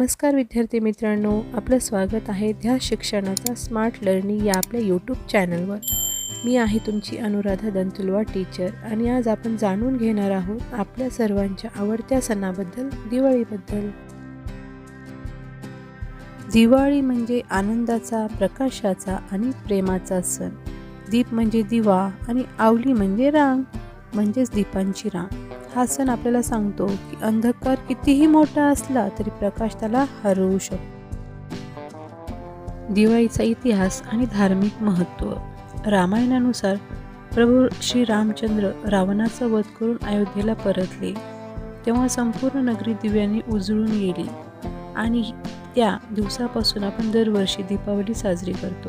नमस्कार विद्यार्थी मित्रांनो आपलं स्वागत आहे ध्यास शिक्षणाचा स्मार्ट लर्निंग या आपल्या यूट्यूब चॅनलवर मी आहे तुमची अनुराधा दंतुलवा टीचर आणि आज आपण जाणून घेणार आहोत आपल्या सर्वांच्या आवडत्या सणाबद्दल दिवाळीबद्दल. दिवाळी म्हणजे आनंदाचा प्रकाशाचा आणि प्रेमाचा सण. दीप म्हणजे दिवा आणि आवली म्हणजे रांग म्हणजेच दीपांची रांग. हा सण आपल्याला सांगतो की अंधकार कितीही मोठा असला तरी प्रकाश त्याला हरवू शकतो. दिवाळीचा इतिहास आणि धार्मिक महत्त्व. रामायणानुसार प्रभू श्री रामचंद्र रावणाचा वध करून अयोध्येला परतले. तेव्हा संपूर्ण नगरी दिव्यांनी उजळून गेली आणि त्या दिवसापासून आपण दरवर्षी दीपावली साजरी करतो.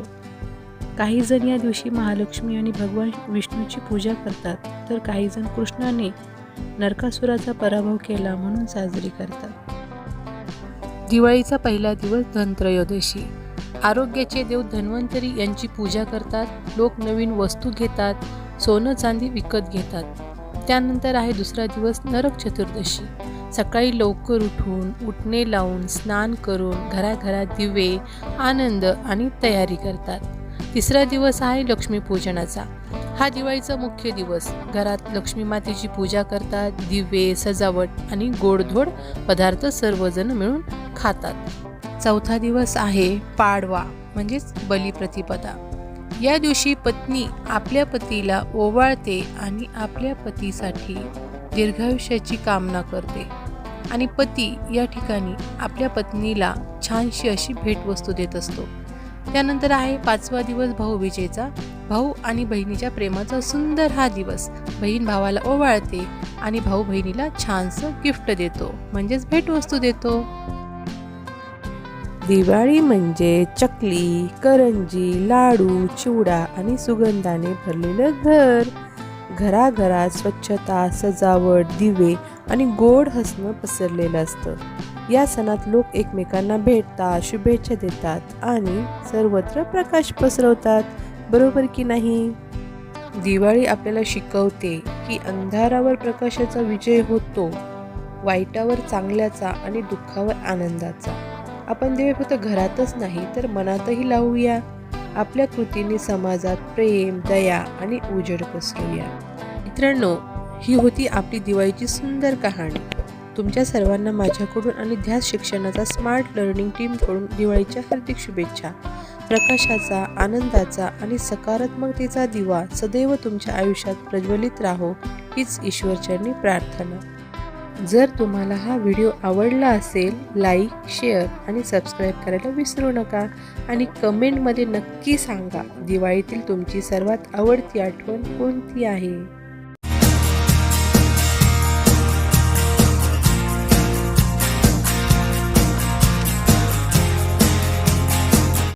काही जण या दिवशी महालक्ष्मी आणि भगवान विष्णूची पूजा करतात तर काही जण कृष्णाने नरकासुराचा पराभव केला म्हणून साजरी करतात. दिवाळीचा पहिला दिवस धनत्रयोदशी. आरोग्याचे देव धन्वंतरी यांची पूजा करतात लोक नवीन वस्तू घेतात सोनं चांदी विकत घेतात. त्यानंतर आहे दुसरा दिवस नरक चतुर्दशी. सकाळी लवकर उठून उठणे लावून स्नान करून घराघरात दिवे आनंद आणि तयारी करतात. तिसरा दिवस आहे लक्ष्मीपूजनाचा. हा दिवाळीचा मुख्य दिवस. घरात लक्ष्मी मातेची पूजा करतात दिवे सजावट आणि गोडधोड पदार्थ सर्वजण मिळून खातात. चौथा दिवस आहे पाडवा म्हणजेच बलिप्रतिपदा. या दिवशी पत्नी आपल्या पतीला ओवाळते आणि आपल्या पतीसाठी दीर्घायुष्याची कामना करते. आणि पती या ठिकाणी आपल्या पत्नीला छानशी अशी भेटवस्तू देत असतो. त्यानंतर आहे पाचवा दिवस भाऊबीजेचा. भाऊ आणि बहिणीच्या प्रेमाचा सुंदर हा दिवस. बहीण भावाला ओवाळते आणि भाऊ बहिणीला छानसं गिफ्ट देतो. म्हणजेच भेटवस्तू देतो. दिवाळी म्हणजे चकली करंजी लाडू चिवडा आणि सुगंधाने भरलेलं घर. घराघरात स्वच्छता सजावट दिवे आणि गोड हसणं पसरलेलं असतं. या सणात लोक एकमेकांना भेटतात शुभेच्छा देतात आणि सर्वत्र प्रकाश पसरवतात. बरोबर की नाही? दिवाळी आपल्याला शिकवते की अंधारावर प्रकाशाचा विजय होतो वाईटावर चांगल्याचा आणि दुःखावर आनंदाचा. आपण दिवे फक्त घरातच नाही तर मनातही लावूया. आपल्या कृतीने समाजात प्रेम दया आणि उजेड पसरूया मित्रांनो ही होती आपली दिवाळीची सुंदर कहाणी. तुमच्या सर्वांना माझ्याकडून आणि ध्यास शिक्षणाचा स्मार्ट लर्निंग टीमकडून दिवाळीच्या हार्दिक शुभेच्छा. प्रकाशाचा आनंदाचा आणि सकारात्मकतेचा दिवा सदैव तुमच्या आयुष्यात प्रज्वलित राहो हीच ईश्वरचरणी प्रार्थना. जर तुम्हाला हा व्हिडिओ आवडला असेल लाईक शेअर आणि सबस्क्राईब करायला विसरू नका आणि कमेंटमध्ये नक्की सांगा दिवाळीतील तुमची सर्वात आवडती आठवण कोणती आहे?